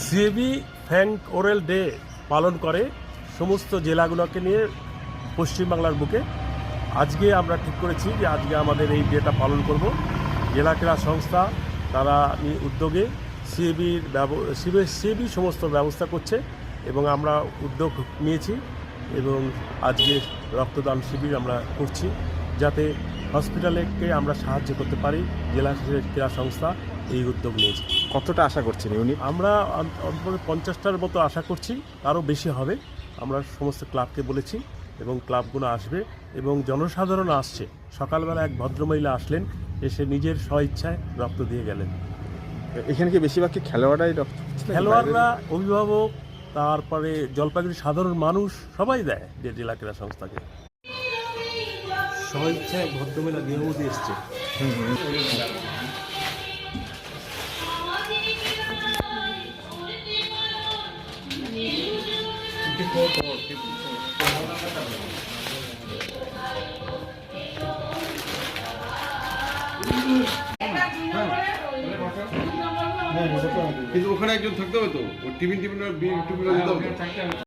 CAB ফ্যাঙ্ক Worrell day পালন করে সমস্ত জেলাগুলোকে নিয়ে পশ্চিমবাংলার বুকে। আজকে আমরা ঠিক করেছি যে আজকে আমাদের এই ডেটা পালন করব। জেলা ক্রীড়া সংস্থা তারা উদ্যোগে সিএবির সিএবি সমস্ত ব্যবস্থা করছে এবং আমরা উদ্যোগ নিয়েছি এবং আজকে রক্তদান শিবির আমরা করছি যাতে হসপিটালেকে আমরা সাহায্য করতে পারি জেলা ক্রীড়া সংস্থা এই উদ্যোগ নিয়েছে। কতটা আশা করছেন ইউনিট? আমরা অন্তত পঞ্চাশটার মতো আশা করছি তারও বেশি হবে। আমরা সমস্ত ক্লাবকে বলেছি এবং ক্লাবগুলো আসবে এবং জনসাধারণ আসছে। সকালবেলা এক ভদ্রমহিলা আসলেন এসে নিজের স্বইচ্ছায় রক্ত দিয়ে গেলেন। এখানে কি বেশিরভাগ কি খেলোয়াড়াই রক্ত খেলোয়াড়রা অভিভাবক তারপরে জলপাইগুড়ি সাধারণ মানুষ সবাই দেয় যে জেলা ক্রীড়া সংস্থাকে। স্বইচ্ছায় এক ভদ্রমহিলা দেহবতী এসছে। কিন্তু ওখানে একজন থাকতে হবে তো? ওর টিফিন টিফিন টিফিন দিতে হবে তো।